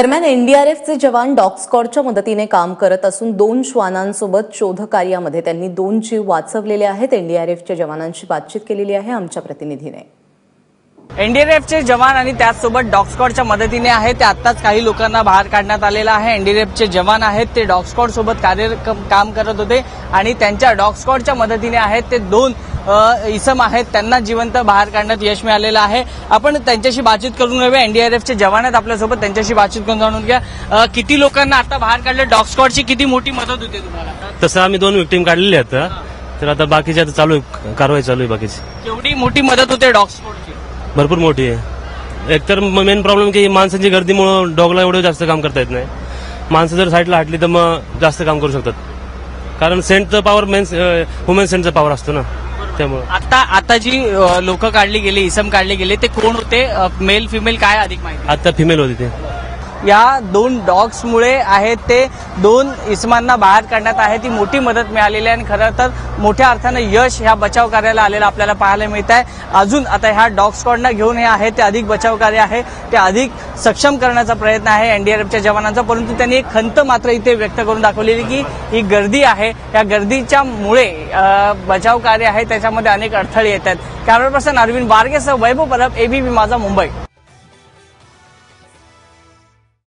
दरम्यान एनडीआरएफचे जवान डॉगस्कॉडच्या मदतीने काम करत असून दोन श्वानांसोबत शोधकार्यामध्ये त्यांनी दोन जीव वाचवलेले आहेत. एनडीआरएफच्या जवानांशी बातचीत केलेली आहे आमच्या प्रतिनिधीने. एनडीआरएफचे जवान आणि त्याचसोबत डॉगस्कॉडच्या मदतीने आहे ते आत्ताच काही लोकांना बाहेर काढण्यात आलेलं आहे. एनडीआरएफचे जवान आहेत. ते डॉगस्कॉड सोबत कार्य काम करत होते आणि त्यांच्या डॉगस्कॉडच्या मदतीने आहेत. ते दोन इसम आहेत. त्यांना जिवंत बाहेर काढण्यात यश मिळालेलं आहे. आपण त्यांच्याशी बातचीत करून घेऊया. एनडीआरएफचे जवान आहेत आपल्यासोबत. त्यांच्याशी बातचीत करून जाणून घ्या किती लोकांना आता बाहेर काढलं? डॉग स्क्वॉडची किती मोठी मदत होते तुम्हाला? तसं आम्ही दोन विक्टीम काढलेले आहेत. तर आता बाकीची आता चालू आहे. कारवाई चालू आहे बाकीची. केवढी मोठी मदत होते डॉग स्क्वॉडची भरपूर मोठी आहे. एकतर मेन प्रॉब्लेम की माणसांची गर्दीमुळे डॉगला एवढं जास्त काम करता येत नाही. माणसं जर साईडला हटली तर मग जास्त काम करू शकतात. कारण सेंटचं पॉवर मेन वुमेन सेंटचं पॉवर असतो ना. त्यामुळे. आता आता जी लोक काढली गेली इसम काढले गेले ते कोण होते? मेल फिमेल काय अधिक माहिती? आता फिमेल होती ते. या दोन डॉग्समुळे आहेत ते दोन इसमांना बाहेर काढण्यात आहे. ती मोठी मदत मिळालेली आहे आणि खरं तर मोठ्या अर्थानं यश ह्या बचाव कार्याला आलेलं आपल्याला पाहायला मिळत आहे अजून आता ह्या डॉग स्क्वॉडना घेऊन हे आहे ते अधिक बचाव कार्य आहे ते अधिक सक्षम करण्याचा प्रयत्न आहे एनडीआरएफच्या जवानांचा. परंतु त्यांनी एक खंत मात्र इथे व्यक्त करून दाखवलेली की ही गर्दी आहे. या गर्दीच्या मुळे बचाव कार्य आहे त्याच्यामध्ये अनेक अडथळे येत आहेत. कॅमेरा पर्सन अरविंद बारगेसह वैभव परब एबीपी माझा मुंबई.